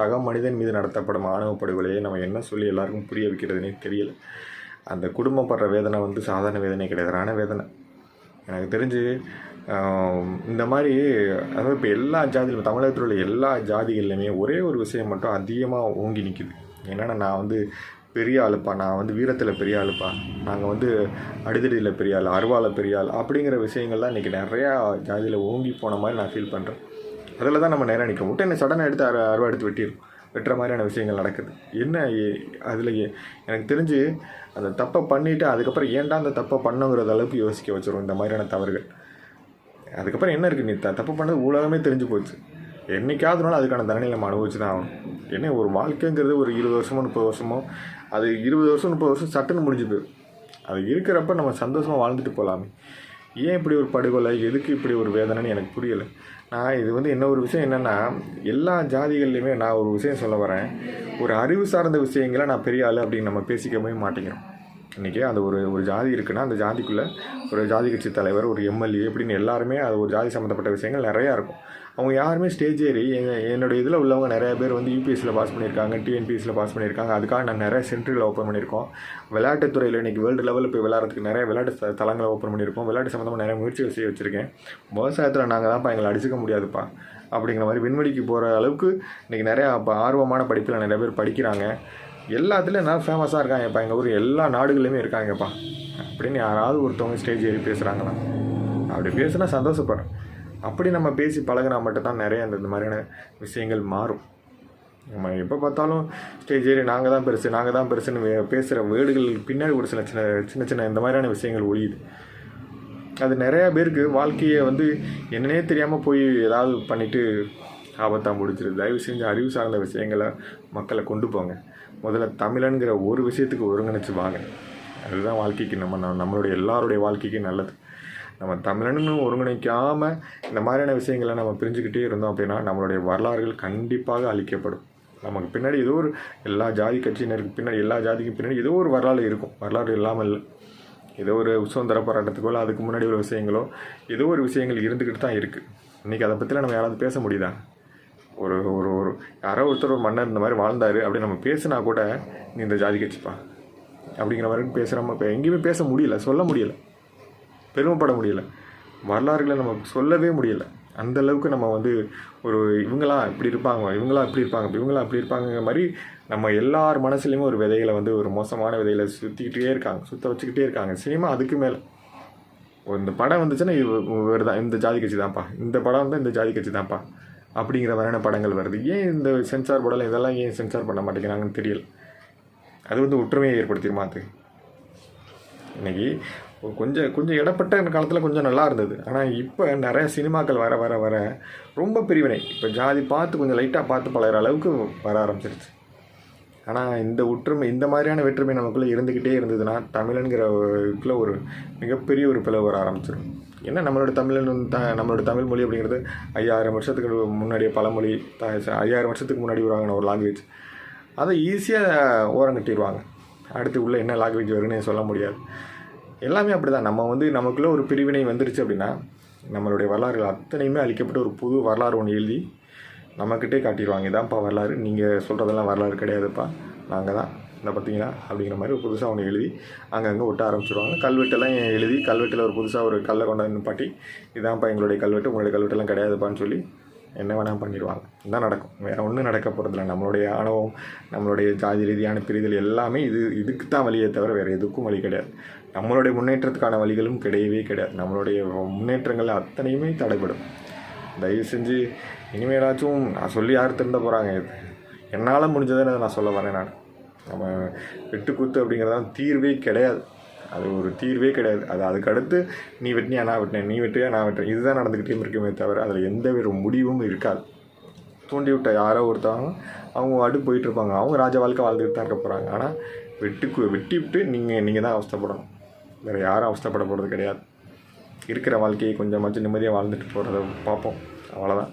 சக மனிதன் மீது நடத்தப்படும் ஆணவ படுகொலையை நம்ம என்ன சொல்லி எல்லாருக்கும் புரிய வைக்கிறதுனே தெரியல. அந்த குடும்பம் படுற வேதனை வந்து சாதாரண வேதனை கிடையாது வேதனை. எனக்கு தெரிஞ்சு இந்த மாதிரி அதாவது இப்போ எல்லா ஜாதியிலும் தமிழகத்தில் உள்ள எல்லா ஜாதிகள்லையுமே ஒரே ஒரு விஷயம் மட்டும் அதிகமாக ஓங்கி நிற்கிது என்னென்னா நான் வந்து பெரிய ஆளுப்பா நான் வந்து வீரத்தில் பெரிய ஆளுப்பா நாங்கள் வந்து அடிதடியில் பெரிய ஆள் அருவாவில் பெரிய ஆள் அப்படிங்கிற விஷயங்கள்லாம் இன்றைக்கி நிறையா ஜாதியில் ஓங்கி போன மாதிரி நான் ஃபீல் பண்ணுறேன் அதில் தான் நம்ம நேராக நிற்க முட்டை என்ன சடனாக எடுத்து அரு அருவா எடுத்து வெட்டிடும் வெட்டுற மாதிரியான விஷயங்கள் நடக்குது. என்ன அதில் எனக்கு தெரிஞ்சு அந்த தப்பை பண்ணிவிட்டு அதுக்கப்புறம் ஏன்டா அந்த தப்பை பண்ணுங்கிற அளவுக்கு யோசிக்க வச்சிடும் இந்த மாதிரியான தவறுகள். அதுக்கப்புறம் என்ன இருக்குது நீ த தப்பு பண்ணது உலகமே தெரிஞ்சு போச்சு. என்றைக்காவது நாள் அதுக்கான தண்டனை நம்ம அனுபவிச்சு தான் ஆகணும். என்ன ஒரு வாழ்க்கைங்கிறது ஒரு இருபது வருஷமோ முப்பது வருஷமோ அது இருபது வருஷம் முப்பது வருஷம் சட்டுன்னு முடிஞ்சு போயிடும் அது இருக்கிறப்ப நம்ம சந்தோஷமாக வாழ்ந்துட்டு போகலாமே ஏன் இப்படி ஒரு படுகொலை? எதுக்கு இப்படி ஒரு வேதனைன்னு எனக்கு புரியலை. நான் இது வந்து என்ன ஒரு விஷயம் என்னென்னா எல்லா ஜாதிகள்லையுமே நான் ஒரு விஷயம் சொல்ல வரேன். ஒரு அறிவு சார்ந்த விஷயங்களை நான் பெரிய ஆள் அப்படின்னு நம்ம பேசிக்கவே மாட்டேங்கிறோம். இன்றைக்கி அந்த ஒரு ஒரு ஜாதி இருக்குன்னா அந்த ஜாதிக்குள்ளே ஒரு ஜாதி கட்சி தலைவர் ஒரு எம்எல்ஏ இப்படின்னு எல்லாருமே அது ஒரு ஜாதி சம்மந்தப்பட்ட விஷயங்கள் நிறையா இருக்கும். அவங்க யாருமே ஸ்டேஜ் ஏறி எங்கள் என்னுடைய இதில் உள்ளவங்க நிறைய பேர் வந்து யூபிஎஸ்சியில் பாஸ் பண்ணியிருக்காங்க டிஎன்பிஎஸ்சியில் பாஸ் பண்ணியிருக்காங்க. அதுக்காக நான் நிறைய சென்ட்ரில் ஓப்பன் பண்ணியிருக்கோம். விளையாட்டுத்துறையில் இன்றைக்கி வேர்ல்டு லெவலில் போய் விளையாடுறதுக்கு நிறைய விளையாட்டு தலங்களை தளங்களை ஓப்பன் பண்ணியிருக்கோம். விளையாட்டு சம்மந்தமாக நிறைய முயற்சிகள் செய்ய வச்சுருக்கேன். விவசாயத்தில் நாங்கள் தான்ப்பா எங்களை அடிச்சுக்க முடியாதுப்பா. அப்படிங்கிற மாதிரி விண்வெளிக்கு போகிற அளவுக்கு இன்றைக்கி நிறையா இப்போ ஆர்வமான படிப்பில் நிறைய பேர் படிக்கிறாங்க. எல்லாத்துலேயும் நான் ஃபேமஸாக இருக்காங்கப்பா எங்கள் ஊர் எல்லா நாடுகள்லையுமே இருக்காங்கப்பா. அப்படின்னு யாராவது ஒருத்தவங்க ஸ்டேஜ் ஏறி பேசுகிறாங்களா அப்படி பேசுனா சந்தோஷப்படுறேன். அப்படி நம்ம பேசி பழகினா மட்டும்தான் நிறைய அந்த இந்த மாதிரியான விஷயங்கள் மாறும். நம்ம எப்போ பார்த்தாலும் ஸ்டேஜ் ஏறி நாங்கள் தான் பெருசு நாங்கள் தான் பெருசுன்னு வே- பேசுகிற வேர்டுகள் பின்னாடி ஒரு சில சின்ன சின்ன சின்ன இந்த மாதிரியான விஷயங்கள் ஒழியுது. அது நிறையா பேருக்கு வாழ்க்கையை வந்து என்னன்னே தெரியாமல் போய் ஏதாவது பண்ணிவிட்டு ஆபத்தாக முடிச்சிருது தயவு செஞ்சு அறிவு சார்ந்த விஷயங்களை மக்களை கொண்டு போங்க. முதல்ல தமிழனுங்கிற ஒரு விஷயத்துக்கு ஒருங்கிணைச்சு வாங்க. அதுதான் வாழ்க்கைக்கு நம்ம நம்மளுடைய எல்லாருடைய வாழ்க்கைக்கும் நல்லது. நம்ம தமிழன்னு ஒருங்கிணைக்காமல் இந்த மாதிரியான விஷயங்களை நம்ம பிரிஞ்சுக்கிட்டே இருந்தோம் அப்படின்னா நம்மளுடைய வரலாறுகள் கண்டிப்பாக அழிக்கப்படும். நமக்கு பின்னாடி ஏதோ ஒரு எல்லா ஜாதி கட்சியினருக்கு பின்னாடி எல்லா ஜாதிக்கும் பின்னாடி ஏதோ ஒரு வரலாறு இருக்கும். வரலாறு இல்லாமல் இல்லை. ஏதோ ஒரு சுதந்திர போராட்டத்துக்கோ இல்லை அதுக்கு முன்னாடி ஒரு விஷயங்களோ ஏதோ ஒரு விஷயங்கள் இருந்துக்கிட்டு தான் இருக்குது இன்றைக்கி அதை பற்றிலாம் நம்ம யாராவது பேச முடியுதா? ஒரு ஒரு ஒரு யாரோ ஒருத்தர் ஒரு மன்னர் இந்த மாதிரி வாழ்ந்தார் அப்படி நம்ம பேசினா கூட நீ இந்த ஜாதி கட்சிப்பா? அப்படிங்கிற மாதிரி பேசுகிறோம் இப்போ எங்கேயுமே பேச முடியல சொல்ல முடியல. பெருமைப்பட முடியல. வரலாறுகளை நம்ம சொல்லவே முடியல. அந்த அளவுக்கு நம்ம வந்து ஒரு இவங்களாம் இப்படி இருப்பாங்க இவங்களாம் இப்படி இருப்பாங்க இவங்களாம் அப்படி இருப்பாங்கங்கிற மாதிரி நம்ம எல்லார் மனசுலேயுமே ஒரு விதைகளை வந்து ஒரு மோசமான விதைகளை சுற்றிக்கிட்டே இருக்காங்க சுத்த வச்சுக்கிட்டே இருக்காங்க. சினிமா அதுக்கு மேலே. இந்த படம் வந்துச்சுன்னா இவர் தான் இந்த ஜாதி கட்சி தான்ப்பா இந்த படம் வந்து இந்த ஜாதி கட்சி தான்ப்பா அப்படிங்கிற வரையான படங்கள் வருது. ஏன் இந்த சென்சார் படம் இதெல்லாம் ஏன் சென்சார் பண்ண மாட்டேங்கிறாங்கன்னு தெரியல. அது வந்து ஒற்றுமையை ஏற்படுத்திடுமா அது? இன்னைக்கு கொஞ்சம் கொஞ்சம் இடப்பட்ட காலத்தில் கொஞ்சம் நல்லா இருந்தது. ஆனால் இப்போ நிறைய சினிமாக்கள் வர வர வர ரொம்ப பிரிவினை. இப்போ ஜாதி பார்த்து கொஞ்சம் லைட்டாக பார்த்து பழகிற அளவுக்கு வர ஆரம்பிச்சிருச்சு. ஆனால் இந்த ஒற்றுமை இந்த மாதிரியான வேற்றுமை நமக்குள்ளே இருந்துக்கிட்டே இருந்ததுன்னா தமிழனுங்கிற இதுக்குள்ள ஒரு மிகப்பெரிய ஒரு பிளவு வர ஆரம்பிச்சிடும் என்ன நம்மளோட தமிழன் த நம்மளோட தமிழ் மொழி அப்படிங்கிறது ஐயாயிரம் வருஷத்துக்கு முன்னாடியே பழமொழி த ஐயாயிரம் வருஷத்துக்கு முன்னாடி வருவாங்க ஒரு லாங்குவேஜ் அதை ஈஸியாக ஓரங்கட்டிடுவாங்க அடுத்து உள்ள என்ன லாங்குவேஜ் வருன்னு சொல்ல முடியாது. எல்லாமே அப்படி தான் நம்ம வந்து நமக்குள்ளே ஒரு பிரிவினை வந்துருச்சு அப்படின்னா நம்மளுடைய வரலாறுகள் அத்தனையுமே அழிக்கப்பட்டு ஒரு புது வரலாறு ஒன்று எழுதி நம்மக்கிட்டே காட்டிடுவாங்க இதான்ப்பா வரலாறு. நீங்கள் சொல்கிறதெல்லாம் வரலாறு கிடையாதுப்பா. நாங்கள் தான் இந்த பார்த்தீங்கன்னா அப்படிங்கிற மாதிரி ஒரு புதுசாக ஒன்று எழுதி அங்கங்கே ஒட்ட ஆரம்பிச்சிடுவாங்க கல்வெட்டெல்லாம் எழுதி கல்வெட்டில் ஒரு புதுசாக ஒரு கல்லை கொண்டாந்து நிப்பாட்டி இதான்ப்பா எங்களுடைய கல்வெட்டு உங்களுடைய கல்வெட்டெல்லாம் கிடையாதுப்பான்னு சொல்லி என்ன வேணால் பண்ணிடுவாங்க இதுதான் நடக்கும். வேறு ஒன்றும் நடக்க போகிறதில்ல நம்மளுடைய ஆணவம் நம்மளுடைய ஜாதி ரீதியான பிரிதல் எல்லாமே இது இதுக்கு தான் வழியே தவிர வேறு எதுக்கும் வழி கிடையாது. நம்மளுடைய முன்னேற்றத்துக்கான வழிகளும் கிடையவே கிடையாது. நம்மளுடைய முன்னேற்றங்கள் அத்தனையுமே தடைபடும். தயவு செஞ்சு இனிமேலாச்சும் நான் சொல்லி யார் திருந்த போகிறாங்க என்னால் முடிஞ்சதை நான் சொல்ல வரேன் நான். நம்ம வெட்டுக்கூத்து அப்படிங்கிறதான் தீர்வே கிடையாது. அது ஒரு தீர்வே கிடையாது. அது அதுக்கடுத்து நீ வெட்டினியா நான் வெட்டினேன். நீ வெட்டியா நான் வெட்டேன் இதுதான் நடந்துக்கிட்டே இருக்குமே தவிர அதில் எந்த ஒரு முடிவும் இருக்காது. தூண்டி விட்ட யாரோ ஒருத்தவங்க அவங்க வாட்டு போயிட்டுருப்பாங்க அவங்க ராஜ வாழ்க்கை வாழ்ந்துட்டு தான் இருக்க போகிறாங்க ஆனால் வெட்டுக்கு வெட்டி விட்டு நீங்கள் நீங்கள் தான் அவஸ்தைப்படணும். வேறு யாரும் அவஸ்தைப்பட போகிறது கிடையாது. இருக்கிற வாழ்க்கையை கொஞ்சமாச்சும் நிம்மதியாக வாழ்ந்துட்டு போகிறத பார்ப்போம். அவ்வளோதான்